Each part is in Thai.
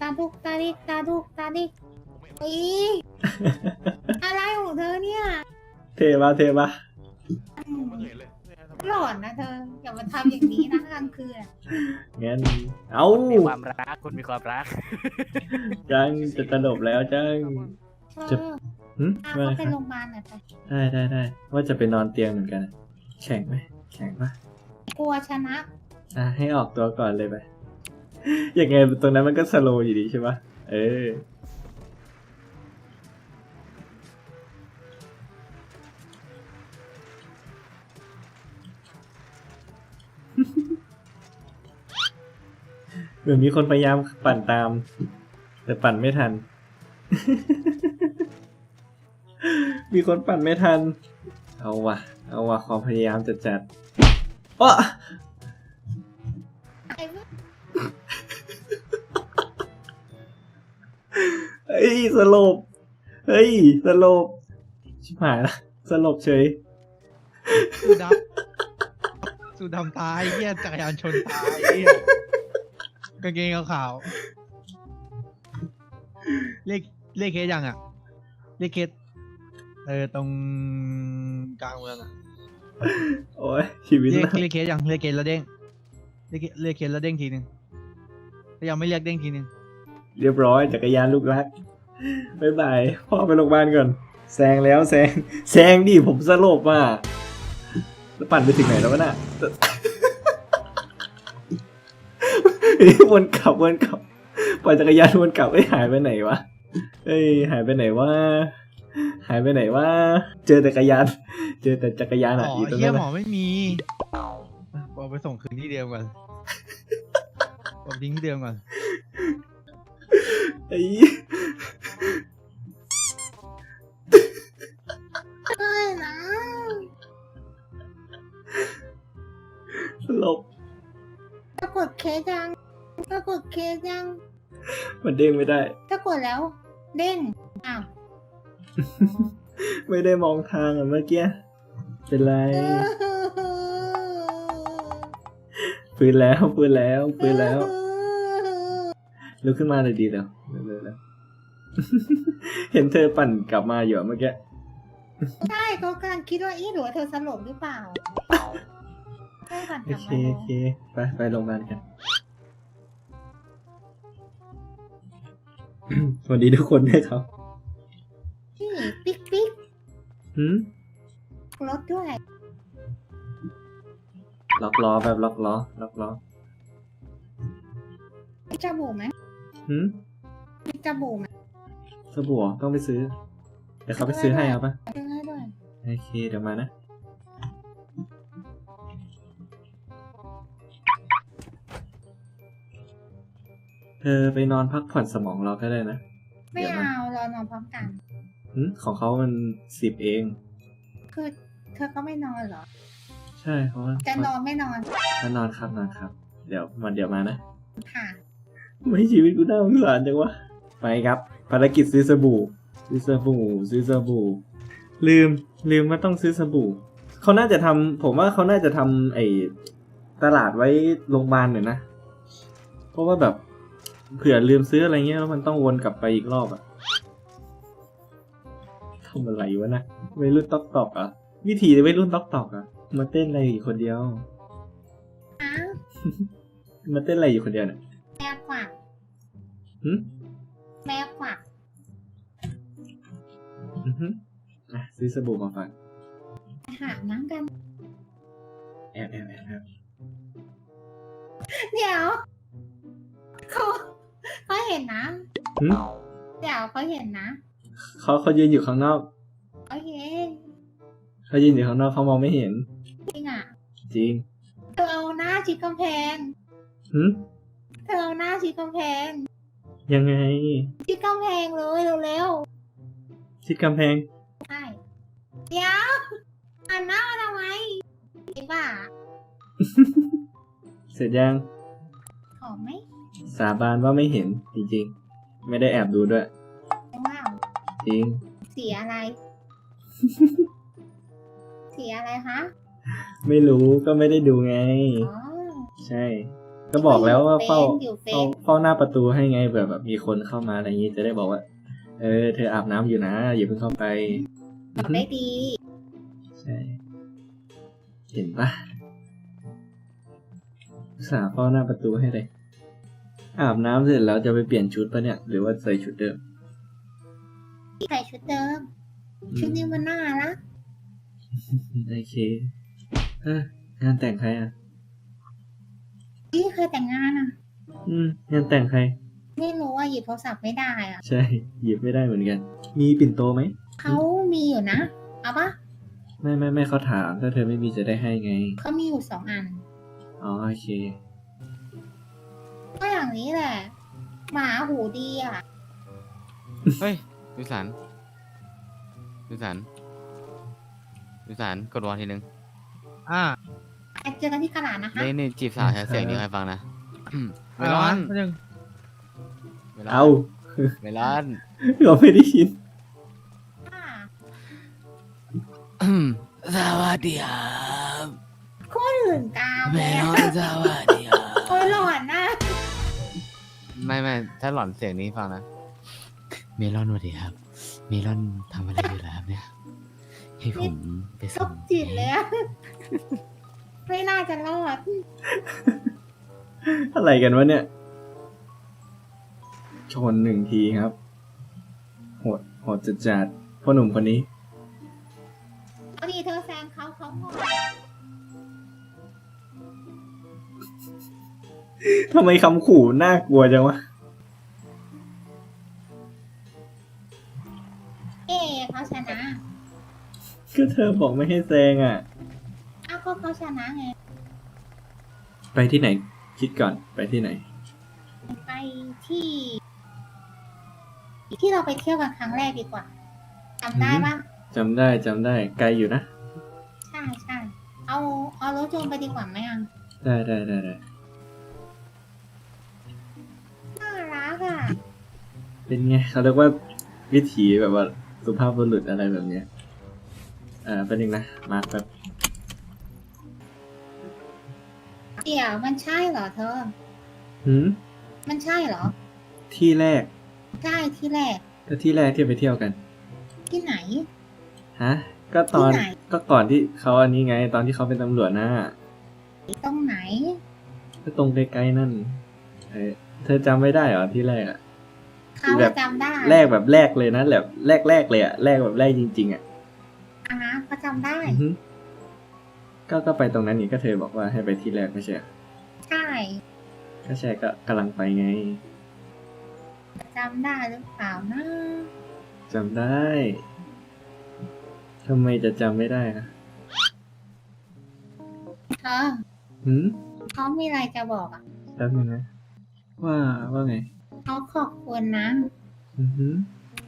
ตาดุกตาดิกตาดุกตาดิกอีอะไรของเธอเนี่ยเทปะเทปะอืมหลอนนะเธอ อย่ามาทำอย่างนี้นะกลางคืนอะงั้น เอามีความรักคุณมีความรัก จังจะตลบแล้วจัง เธจะอหึพาว่าเขาไงครับไปโรงพยาบาลหน่อยไปได้ได้ได้ว่าจะไปนอนเตียงเหมือนกัน แข่งไหมแข่งปะกลัวชนะอะให้ออกตัวก่อนเลยไป ยังไงตรงนั้นมันก็สโลว์อยู่ดีใช่ปะเออ เหมือนมีคนพยายามปั่นตาม แต่ปั่นไม่ทัน มีคนปั่นไม่ทัน เอาวะเอาวะความพยายามจะจัดอ้อ สลบ เฮ้ย สลบ ชิบหายละสลบเฉยสูดำสูดำตายเหี้ยจักรยานชนตายเหี้ยกางเกงขาวๆเลขเลขเคสยังอะเลขเคสเออตรงกลางเมืองอะโอ้ยชีวิตเลขนะเลขเคสยังเลขเคสแล้วเด้งเลขเคเลขเคสแล้วเด้งทีหนึ่งถ้ายังไม่เรียกเด้งทีหนึ่งเรียบร้อยจักรยานลูกรัก บายบายพ่อไปโรงพยาบาลก่อนแซงแล้วแซงแซงดิผมสลบอะแล้วปั่นไปถึงไหนแล้ววะน่ะเฮ้ยวนกลับวนกลับปล่อยจักรยานวนกลับไอ้ยหายไปไหนวะเอ้ยหายไปไหนวะหายไปไหนวะเจอแต่จักรยาน เจอแต่จักรยานอ๋อะออยู่ตรงเหี้ยนั้นหมอะอไม่มีเอาไปส่งคืนที่เดิมก่อนเอาทิ้งที่เดิมก่อน ไอ้เอ้ยนะสลบถ้ากดเคสยังถ้ากดเคสยังมันเด้งไม่ได้ถ้ากดแล้ว เด้งอ้าวไม่ได้มองทางอะเมื่อกี้ เป็นไรฟื้นแล้วฟื้นแล้วฟื้นแล้ว ลุกขึ้นมาเลยดีแล้วเร็วๆแล้วเห็นเธอปั่นกลับมาอยู่อะเมื่อกี้ ใช่เขากำลังคิดว่าอีหรือว่าเธอสลบหรือเปล่าใช่ก่อนกโอลับเคมาโอเค ไปไปโรงพยาบาลกัน สวัสดีทุกคนด้วยครับนี่ปิ๊กปิ๊กหืมรถด้วย ล็อกล้อแบบล็อกล้อล็อกล้อมีจมูกไหม หืมมีจมูกไหมสบู่เหรอต้องไปซื้อ เดี๋ยวเขาไปซื้อให้เอาปะซื้อให้ด้วยโอเค เดี๋ยวมานะ เธอไปนอนพักผ่อนสมองเราก็ได้นะ ไม่เดี๋ยวนะเอารอนอนพร้อมกันหึของเขามันสิบเอง คือเธอก็ไม่นอนเหรอ ใช่เขาว่าจะนอนไม่นอนถ้านอนครับนอนครับ เดี๋ยวมันเดี๋ยวมานะ ค่ะ ไม่ชีวิตกูน่าสงสารจังวะ ไปครับ ภารกิจซื้อสบู่ ซื้อสบู่ ซื้อสบู่ ลืม ลืมว่าต้องซื้อสบู่ เขาน่าจะทำผมว่าเขาน่าจะทำไอ้ตลาดไว้โรงพยาบาลหน่อยนะ เพราะว่าแบบเผื่อลืมซื้ออะไรเงี้ยแล้วมันต้องวนกลับไปอีกรอบอะทำอะไรวะนะวัยรุ่นตอกตอกอะวิธีวัยรุ่นตอกตอกอะมาเต้นอะไรอยู่คนเดียวอ้าวมาเต้นอะไรอยู่คนเดียวเนี่ยแม่กวัก หึแม่กวักอือฮึอะซื้อสบู่มาฝากหาน้ำกัน แอบแอบแอบแอบเดี๋ยวเขาเขาเห็นนะหึเดี๋ยวเขาเห็นนะเขาเขายืนอยู่ข้างนอกโอเคเขายืนอยู่ข้างนอกเขามองไม่เห็น จริงอะ จริงเธอเอาหน้าชิดกำแพงหึเธอเอาหน้าชิดกำแพง ยังไงชิดกำแพงเลยเร็วชิดกำแพง ๆใช่เดี๋ยวหันหน้ามาทำไมไอ้บ้าเสร็จยัง หอมไหมสาบานว่าไม่เห็นจริงๆ ไม่ได้แอบดูด้วย ว้าวจริง สีอะไร สีอะไรคะ ไม่รู้ก็ไม่ได้ดูไง อ๋อ ใช่ ก็บอกแล้วว่าเฝ้าอยู่เฟเฝ้าซเฝ้าหน้าประตูให้ไงเผื่อแบบมีคนเข้ามาอะไรอย่างนี้จะได้บอกว่า เออ เธออาบน้ำอยู่นะอย่าเพิ่งเข้าไปบอกได้ดี ใช่ เห็นปะอุตสาห์เฝ้าหน้าประตูให้เลย อาบน้ำเสร็จแล้วจะไปเปลี่ยนชุดปะเนี่ย หรือว่าใส่ชุดเดิม ใส่ชุดเดิม ชุดนี้มันน่ารักโอเคเอองานแต่งใครอะ พี่เคยแต่งงานอะอืมงานแต่งใคร ไม่รู้ว่าหยิบโทรศัพท์ไม่ได้อะใช่ หยิบไม่ได้เหมือนกัน มีปิ่นโตไหม เขามีอยู่นะเอาปะไม่ไม่ไม่เขาถาม ถ้าเธอไม่มีจะได้ให้ไง เขามีอยู่สองอัน อ๋อโอเค ก็อย่างนี้แหละ หมาหูดีอะ เฮ้ยวิสันวิสันวิสันกดวอลทีนึงอ่า เจอกันที่ตลาดนะคะ นี่นี่จีบสาวใช้เสียงนี้ให้ฟังนะ เมลอนไม่ยัง เมลอนเอาเมลอนเราไม่ได้ยินค่ะ สวัสดีครับโคตรอื่นตามเมเลยลอะอนสวัสดีครับโอ้ยหลอนนะไม่ไม่ถ้าหล่อนเสียงนี้ฟังนะ เมลอนสวัสดีครับ เมลอนทำอะไรอยู่แล้วครับเนี่ย ให้ผมไปซส่บงจิตเลยอะ ไม่น่าจะรอด อะไรกันวะเนี่ย ชนหนึ่งทีครับ โหดโหดจัดจัดๆพ่อหนุ่มคนนี้พอดีเธอแซงเขาเขาหมดทำไมคำขู่น่ากลัวจังวะ เอ๊ะเขาชนะ ก็เธอบอกไม่ให้แซงอะอ้าว ก็เขาชนะไง ไปที่ไหน คิดก่อนไปที่ไหน ไปที่ ที่เราไปเที่ยวกันครั้งแรกดีกว่าจำได้ปะจำได้จำได้ ไกลอยู่นะ ใช่ใช่เอาเอารถยนต์ไปดีกว่าไหมอะได้ได้ได้ได้น่ารักอะเป็นไงเขาเรียกว่าวิถีแบบว่าสุภาพบุรุษอะไรแบบเนี้ยอ่าเป็นหนึ่งนะมาแบบ เดี๋ยวมันใช่เหรอเธอ หืมมันใช่เหรอ ที่แรกใช่ที่แรก ก็ที่แรกที่ไปเที่ยวกัน ที่ไหน ฮะ ก็ตอนที่ไหน ก็ก่อนที่เขาอันนี้ไง ตอนที่เขาเป็นตำรวจนะตรงไหน ก็ตรงใกล้ๆนั่นเออเธอจำไม่ได้เหรอที่แรกอะ เขาแบบ จำได้แรกแบบแรกเลยนะแบบแรกแรกๆเลยอะแรกแบบแรกจริงๆอะอะฮะเขาจำได้ อือฮึ ก็ก็ไปตรงนั้นนี่ก็เธอบอกว่าให้ไปที่แรกไม่ใช่เหรอใช่ก็ใช่ก็กำลังไปไงจำได้หรือเปล่านะจำได้ทำไมจะจำไม่ได้อะเธอหืมเขามีอะไรจะบอกอะแป๊บนึงนะว่าว่าไงเขาขอบคุณนะ อือฮึ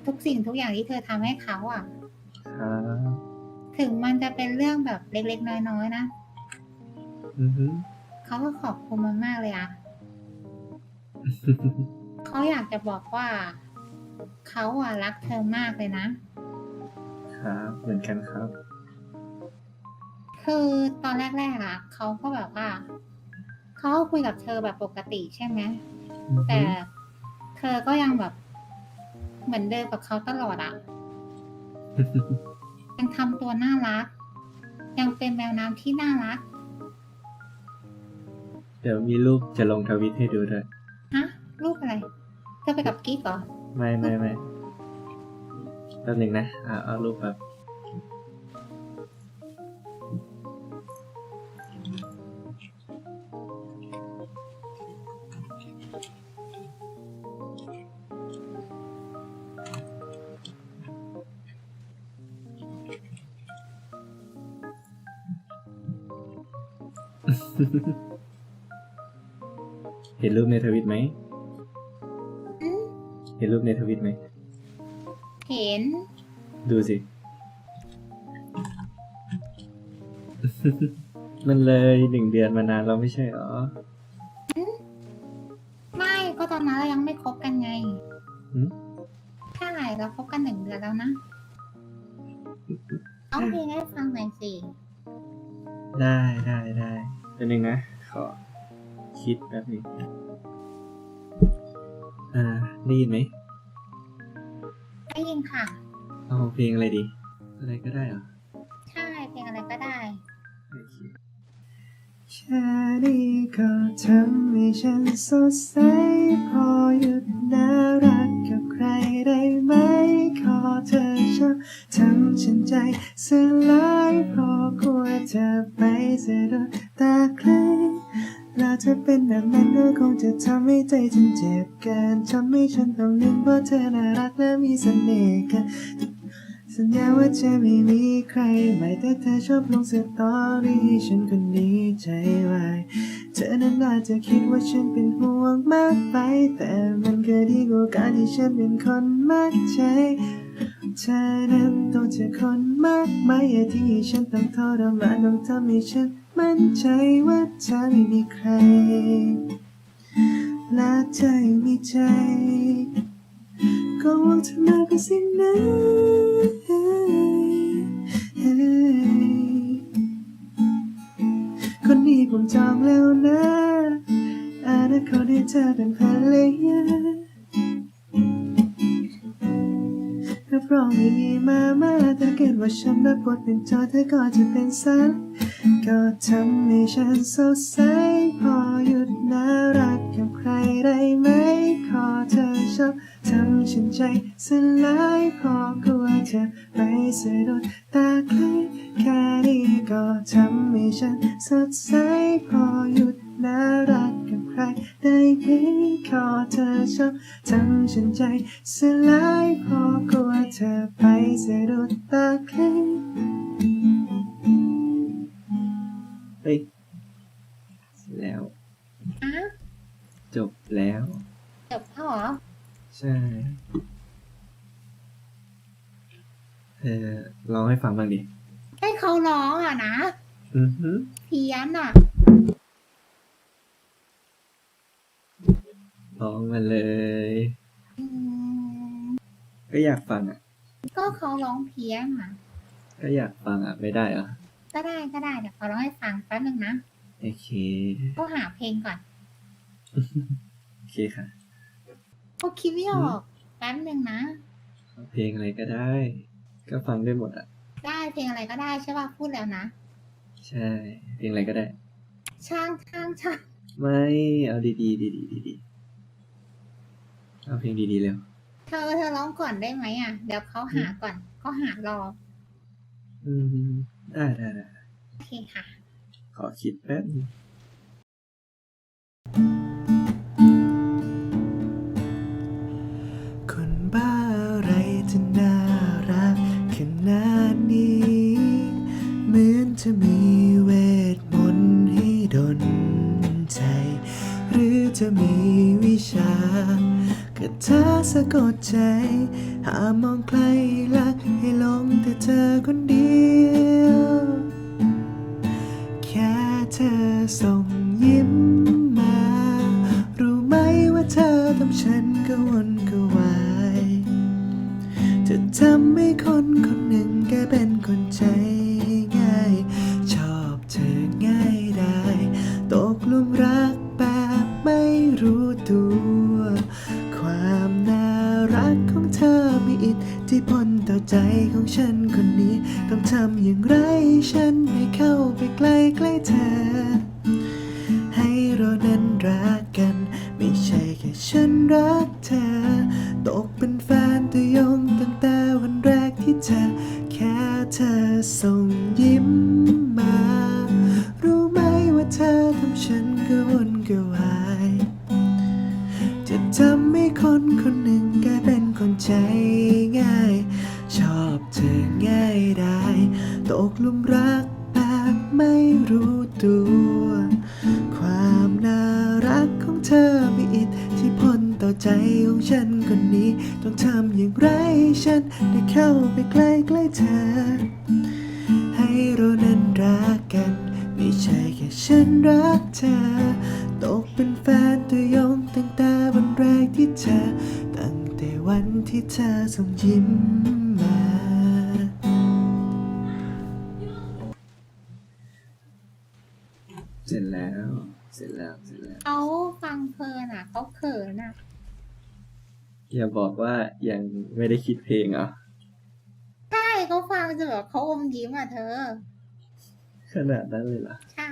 ทุกสิ่งทุกอย่างที่เธอทำให้เขาอะครับ ถึงมันจะเป็นเรื่องแบบเล็ก ๆ น้อยๆนะอือฮึเขาก็ขอบคุณมันมากเลยอะเขาอยากจะบอกว่าเขาอะรักเธอมากเลยนะ ครับ เหมือนกันครับ คือตอนแรกๆอะเขาก็แบบว่าเขาก็คุยกับเธอแบบปกติใช่ไหมอือฮึแต่เธอก็ยังแบบเหมือนเดิมกับเขาตลอดอะ ยังทำตัวน่ารัก ยังเป็นแมวน้ำที่น่ารัก เดี๋ยวมีรูปจะลงทวิตให้ดูด้วย ฮะ รูปอะไรเธอไปกับกิ๊กเหรอ ไม่ไม่ไม่แป๊บหนึ่งนะ อ่าเอารูปแบบ นรูปในทวิตไหมอืมเห็นรูปในทวิตไหม เห็น ดูสิ มันเลยหนึ่งเดือนมานานแล้วไม่ใช่เหรอ ไม่ก็ตอนนั้นเรายังไม่คบกันไงหืมใช่เราคบกันหนึ่งเดือนแล้วนะเอาเพลงให้ฟังหน่อยสิ ได้ได้ได้เป็นหนึ่งนะ ขอ คิดแป๊บนึงอ่าได้ยินไหมได้ยินค่ะ เอาเพลงอะไรดี อะไรก็ได้เหรอ ใช่ เพลงอะไรก็ได้โอเคแค่นี้ก็ทำให้ฉันสดใสพอหยุดน่ารักกับใครได้ไหม ขอเธอชอบทำฉันใจสลายพอกลัวจะไปเสียดวงตาใค รแล้วถ้าเป็นแบบนั้นก็คงจะทำให้ใจฉันเจ็บกินทำให้ฉันต้องนึกว่าเธอน่ารักและมีเสน่ห์กันสัญญาว่าจะไม่มีใครใหม่แต่เธอชอบลงสตอรี่ให้ฉันคนนี้ใจวายเธอนั้นอาจจะคิดว่าฉันเป็นห่วงมากไป แต่มันก็ดีกว่าการที่ฉันเป็นคนมากใจเธอนั้นต้องเจอคนมากมายที่ฉันต้องทรมานต้องทำให้ฉัน มั่นใจว่าเธอไม่มีใคร และเธอยังมีใจ ก็หวังเธอมากกว่าสิ่งนั้นคนนี้ผมจองแล้วนะอนาคตให้เธอเป็นภรรยารับรองไม่มีมามาถ้าเกิดว่าฉันรับบทเป็นจอเธอก็จะเป็นสัน ก็ทำให้ฉันสดใสพอหยุดน่ารักกับใครได้ไหม ขอเธอชอบทำฉันใจสลายพอกลัวเธอไปสะดุดตาใครแค่นี้ก็ทำให้ฉันสดใสพอหยุดน่ารักกับใครได้ไหมขอเธอชอบทำฉันใจสลายพอกลัวเธอไปสะดุดตาใครเฮ้ย เสร็จแล้ว อ้าวจบแล้ว จบแล้วเหรอ ใช่เออร้องให้ฟังบ้างดิ ให้เขาร้องอะนะ อือหือเพี้ยนอะ ร้องมาเลย อืม ก็อยากฟังอะ ก็เขาร้องเพี้ยนอะ ก็อยากฟังอะ ไม่ได้เหรอ ก็ได้ก็ได้เดี๋ยวขอร้องให้ฟังแป๊บนึงนะโอเคก็หาเพลงก่อน โอเคค่ะก็คิดไม่ออกแป๊บนึงนะเอาเพลงอะไรก็ได้ ก็ฟังได้หมดอะ ได้เพลงอะไรก็ได้ใช่ป่ะพูดแล้วนะ ใช่ เพลงอะไรก็ได้ ช่างช่างช่างไม่เอาดีๆดีๆดีๆเอาเพลงดีๆเร็วเธอเธอร้องก่อนได้ไหมอะ เดี๋ยวเขาหาก่อนเขาหารอ อืม ได้ได้ได้โอเคค่ะ ขอคิดแป๊บนึง อิทธิพลต่อใจของฉันคนนี้ ต้องทำอย่างไรฉันให้เข้าไปใกล้ใกล้เธอ ให้เรานั้นรัก ได้เข้าไปใกล้ใกล้เธอ ให้เรานั้นรักกัน ไม่ใช่แค่ฉันรักเธอ ตกเป็นแฟนตัวยงตั้งแต่วันแรกที่เธอตั้งแต่วันที่เธอส่งยิ้มมาเสร็จแล้ว เสร็จแล้ว เสร็จแล้วเอาเพลินอะเขาเขินอะ อย่าบอกว่ายังไม่ได้คิดเพลงเหรอใช่ เขาฟังจนแบบเขาอมยิ้มอะเธอ ขนาดนั้นเลยเหรอ ใช่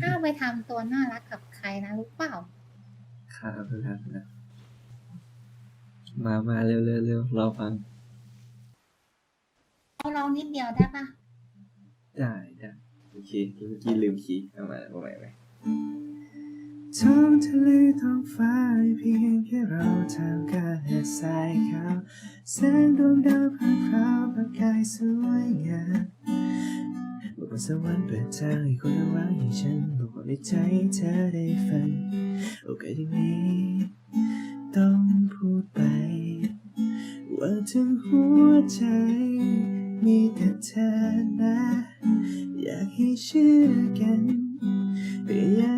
ถ้าไปทำตัวน่ารักกับใครนะรู้เปล่า ครับครับครับมามาเร็วเร็วเร็วรอฟังเอาลองนิดเดียวได้ปะ ได้ได้โอเคเมื่อกี้ลืมคีย์เอามาเอาใหม่ไหม ท้องทะเลท้องฟ้าเพียงแค่เราทำการหาดทรายขาวแสงดวงดาวพรางพราวประกายสวยงามบอกว่าสวรรค์เปิดทางให้คนระวังให้ฉันบอกว่าในใจเธอได้ฟังโอกาสอย่นี้ต้องพูดไป ว่าถึงหัวใจมีแต่เธอนะ อยากให้เชื่อกันพยายาม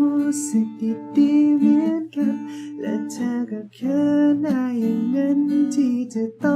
รู้สึกดีๆเหมือนกัน และเธอก็เคินหน้าอย่างนั้นที่จะต้อง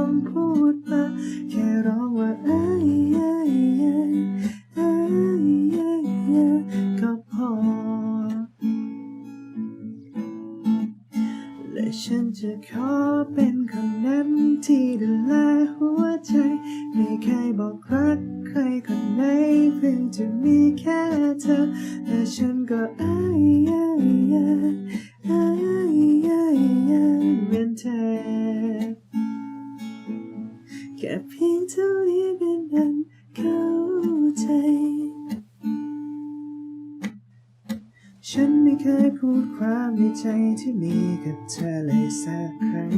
สักครั้ง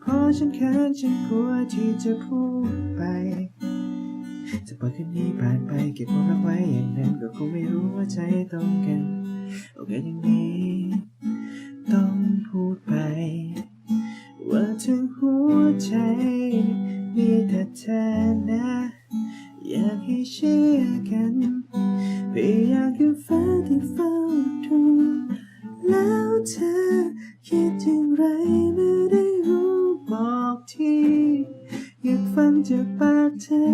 เพราะฉันเขินฉันกลัวที่จะพูดไป จะปล่อยคืนนี้ผ่านไปเก็บความรักไว้อย่างนั้นก็คงไม่รู้ว่าใจตรงกันโอเคอย่างนี้ ต้องพูดไป ว่าถึงหัวใจ มีแต่เธอนะ อยากให้เชื่อกันพยายามคือฟ้าที่เฝ้าดู แล้วเธอคิดอย่างไรเมื่อได้รู้บอกทีอยากฟังจากปากเธอ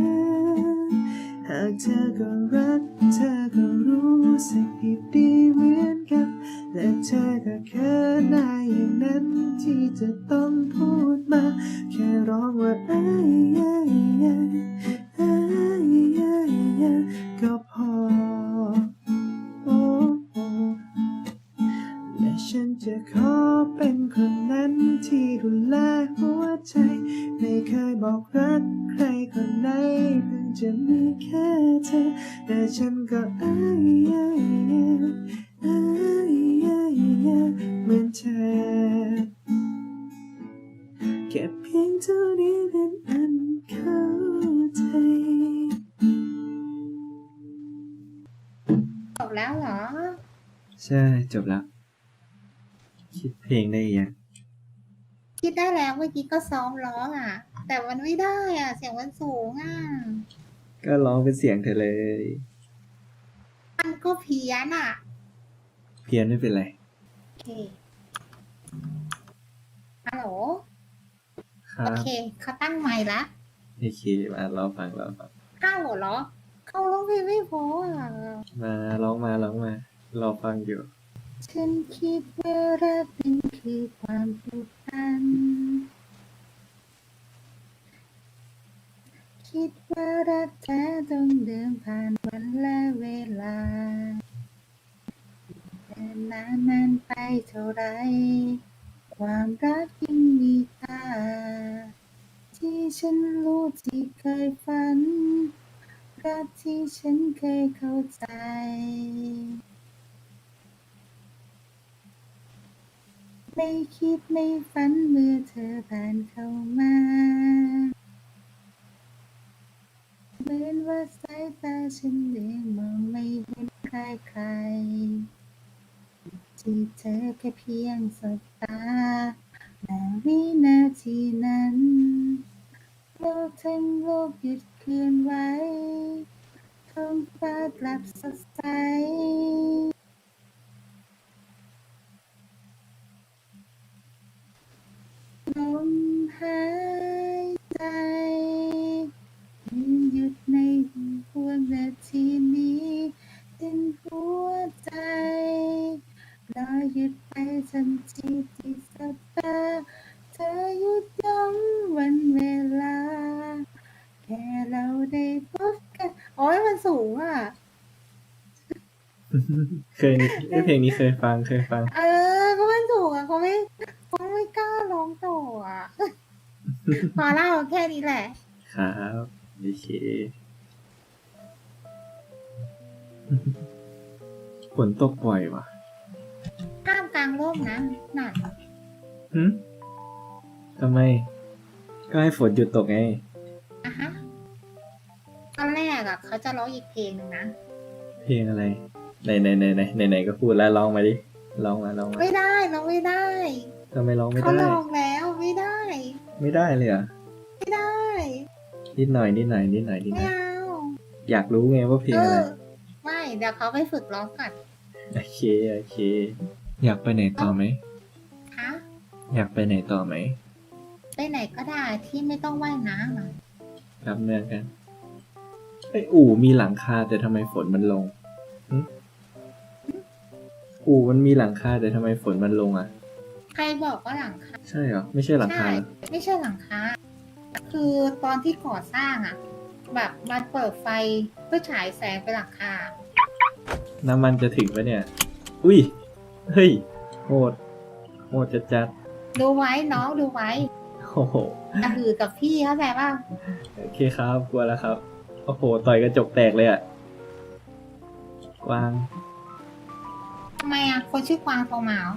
หากเธอก็รัก เธอก็รู้สึกผิดดีเหมือนกัน และเธอก็เคินหน้าอย่างนั้นที่จะต้องพูดมา แค่ร้องว่าเอ้ เมื่อกี้ก็ซ้อมร้องอะ แต่มันไม่ได้อะ เสียงมันสูงอะ ก็ร้องเป็นเสียงเธอเลย มันก็เพี้ยนอะ เพี้ยนไม่เป็นไร โอเคฮัลโหล ครัโอบเคเขาตั้งใหม่ละโอเคมาเราฟังเราฟังห้าโหลเหรอ เขาร้องเพลงไม่พออะ มาร้องมาร้องมาเราฟังอยู่ ฉันคิดว่ารักเป็น คือความผูกพัน คิดว่ารักแท้ต้องเดินผ่านวันและเวลาแต่นานนานไปเท่าไร ความรักยิ่งมีค่าที่ฉันรู้ที่เคยฝัน รักที่ฉันเคยเข้าใจ ไม่คิดไม่ฝันเมื่อเธอผ่านเข้ามา เหมือนว่าสายตาฉันเองมองไม่เห็นใครใคร ที่เธอแค่เพียงสบตาและวินาทีนั้นโลกทั้งโลกหยุดเคลื่อนไหวท้องฟ้ากลับสดใส หายใจหยุดในหัวนาทีนี้เป็นหัวใจรอหยุดไปทันทีที่สบตาเธอหยุดย้ำวันเวลา แค่เราได้พบกันโอ้ยมันสูงอะ เคยเพลงนี้เคยฟังเคยฟัง เพอเล่าแค่นี้แหละ ครับโอเคฝนตกบ่อยว่ะห้ามกลางร่มนะหนักหึทำไม ก็ให้ฝนหยุดตกไง อะฮะตอนแรกอะเขาจะร้องอีกเพลงหนึงนะเพลงอะไรไหนไหนไหนไหนไหนไหนก็พูดแล้วร้องมาดิร้องมาร้องมาไม่ได้ร้องไม่ได้ทำไมร้องไม่เขาได้ ลองแล้วไม่ได้ ไม่ได้เลยเหรอะไม่ได้ นิดหน่อยนิดหน่อยนิดหน่อยนิดหไม่น่อยเอา อยากรู้ไงว่าเพลงเออะไร อ ไม่ เดี๋ยวเขาไปฝึกร้องก่อนโอเค โอเค อยากไปไหนต่อไหมคะอยากไปไหนต่อไหมไปไหนก็ได้ที่ไม่ต้องว่ายน้ำอะครับเนื่องกันไอยอู่มีหลังคาแต่ทำไมฝนมันลงหึอู่มันมีหลังคาแต่ทำไมฝนมันลงอะใค รบอกว่าหลังคาใช่เหรอ ไม่ใช่หลังคาใช่เหรอไม่ใช่หลังคาคือตอนที่ก่อสร้างอะ แบบมันเปิดไฟเพื่อฉายแสงไปหลังคาน้ำมันจะถึงปะเนี่ย อุ้ย เฮ้ยโหดโหดจัดจัดดูไว้น้องดูไว้ๆโอ้โห กระหือกับพี่เข้าใจป่ะโอเคครับ กลัวแล้วครับ โอ้โห ต่อยกระจกแตกเลยอะกวาง ทำไมอะคนชื่อกวางโทรมาเหรอ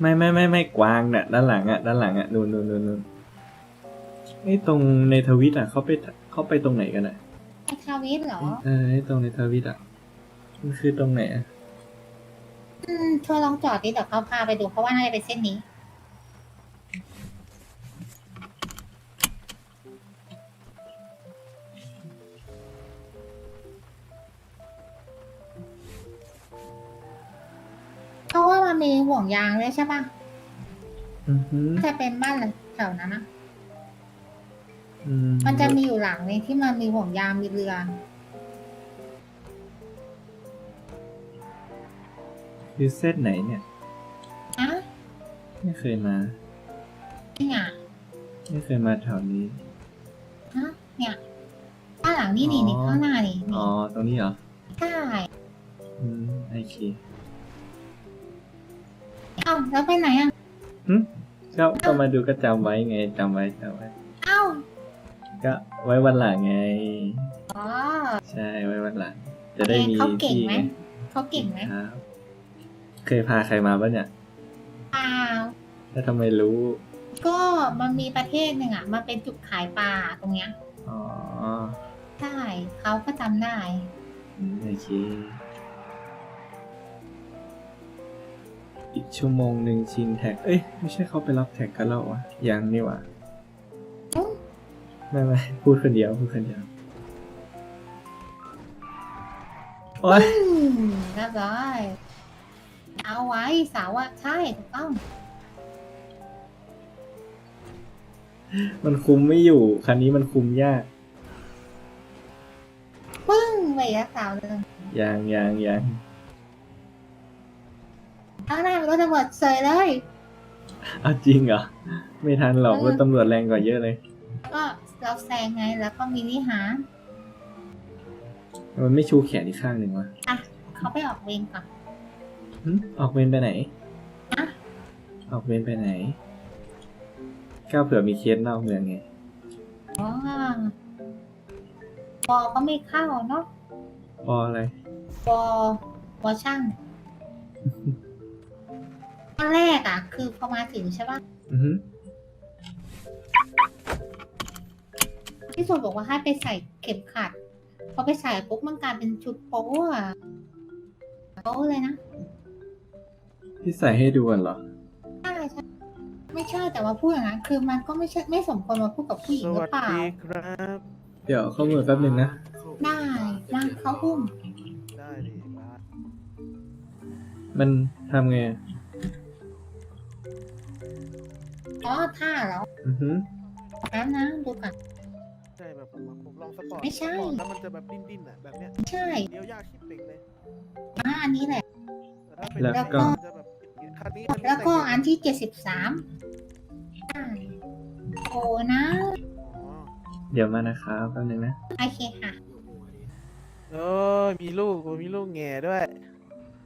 ไม่ไม่ไม่ไม่กวางน่ะ ด้านหลังอะด้านหลังอะนู่นนู่นนู่นนู่นไอ้ตรงในทวิตอะเขาไปเขาไปตรงไหนกันอะไอทาวิสเหรอ เออไอ้ตรงในทวิตอะมันคือตรงไหนอะอืมเธอลองจอดดิเดี๋ยวเขาพาไปดูเพราะว่าน่าจะเป็นเส้นนี้ มันมีห่วงยางเลยใช่ปะอือหือจะเป็นบ้านเลยแถวนั้นนะอืมันจะมีอยู่หลังนึงที่มันมีห่วงยางมีเรือ คือเส้นไหนเนี่ย อะไม่เคยมา นี่ไงไม่เคยมาแถวนี้ฮะเนี่ยบ้านหลังนี้นี่นี่อ๋อข้างหน้านี่นี่อ๋อ ตรงนี้เหรอ ใช่ อืม โอเคเอ้าแล้วไปไหนอะหึก็ก็มาดูก็จำไว้ไงจำไว้จำไว้เอ้าก็ไว้วันหลังไง อ๋อ ใช่ไว้วันหลัง จะได้มีเขาเก่งที่ไหม เขาเก่งไหมครับ เคยพาใครมาปะเนี่ยเปล่าแล้วทำไมรู้ ก็มันมีประเทศหนึ่งอะมันเป็นจุดขายปลาตรงเนี้ยอ๋อ ใช่เขาก็จำได้ อืมโอเค อีกชั่วโมงหนึ่งชิงแท็ก เอ้ย ไม่ใช่เขาไปรับแท็กกันแล้ววะยังนี่หว่าเอ้าไม่ไม่พูดคนเดียวพูดคนเดียวโอ๊ยอืมเรียบร้อยเอาไว้สาวอะใช่ถูกต้อง มันคุมไม่อยู่คันนี้มันคุมยากปึ้งไปแล้วสาวเลยยังยังยัง ข้างหน้าเป็นรถตำรวจเสยเลย เอาจริงเหรอ ไม่ทันหรอกเออรถตำรวจแรงกว่าเยอะเลย ก็เราแซงไงแล้วก็มีนิหารมันไม่ชูแขนอีกข้างหนึ่งวะอะ เขาไปออกเวรก่อน หึออกเวรไปไหน อะ ออกเวรไปไหนก้าวเผื่อมีเคสนอกเมืองไง อ๋อปอก็ไม่เข้าเนาะพออะไร ปอปอช่าง ตอนแรกอะ คือพอมาถึงใช่ปะอือฮึพี่สุบอกว่าให้ไปใส่เข็มขัด พอไปใส่ปุ๊บมันกลายเป็นชุดโป๊อะโป๊เลยนะพี่ใส่ให้ดูกันเหรอ ใช่ใช่ไม่ใช่แต่ว่าพูดอย่างนั้นคือมันก็ไม่ใช่ไม่สมควรมาพูดกับผู้หญิงสหรืวัอสเปล่าดีครับเดี๋ยวเข้ามือแป๊บหนึ่งนะ ได้มาเขาอุ้ม ได้ดิบ้านมันทำไงอะ อ๋อท่าเหรออือฮึแป๊บนะดูก่อน ใช่แบบผมผมลองสปอร์ตไม่ใช่ สปอร์ตแล้วมันจะแบบดิ้นดิ้นๆอะแบบเนี้ยใช่เลี้ยวยากชิบเป่งเลยอ่าอันนี้แหละ แต่ถ้าเป็นแล้วแล้วก็ก็ มันจะแบบคันนี้คันนี้แล้วก็แต่งอันที่เจ็ดสิบสามใช่โอ้นะอ๋อเดี๋ยวมานะครับแป๊บหนึงนะโอเคค่ะเออมีลูกมีลูกแง่ด้วย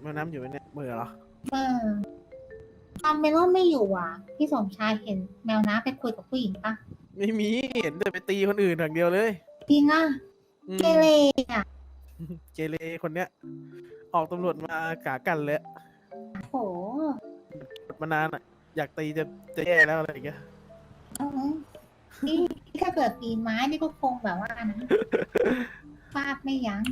แม่น้ำอยู่ไหมเนี่ยเบื่อเหรอเออ ตอนเมลอนไม่อยู่อะ พี่สมชายเห็นแมวน้าไปคุยกับผู้หญิงปะไม่มีเห็นแต่ไปตีคนอื่นอย่างเดียวเลยจริงอะอืมเกเรอะเกเรคนเนี้ย ออกตำรวจมากากันเลยโหมานานอะ อยากตีจะจะแย่แล้วอะไรอย่างเงี้ยเออนี่ถ้าเกิดปีนไม้นี่ก็คงแบบว่านะฟาดไม่ยั้ง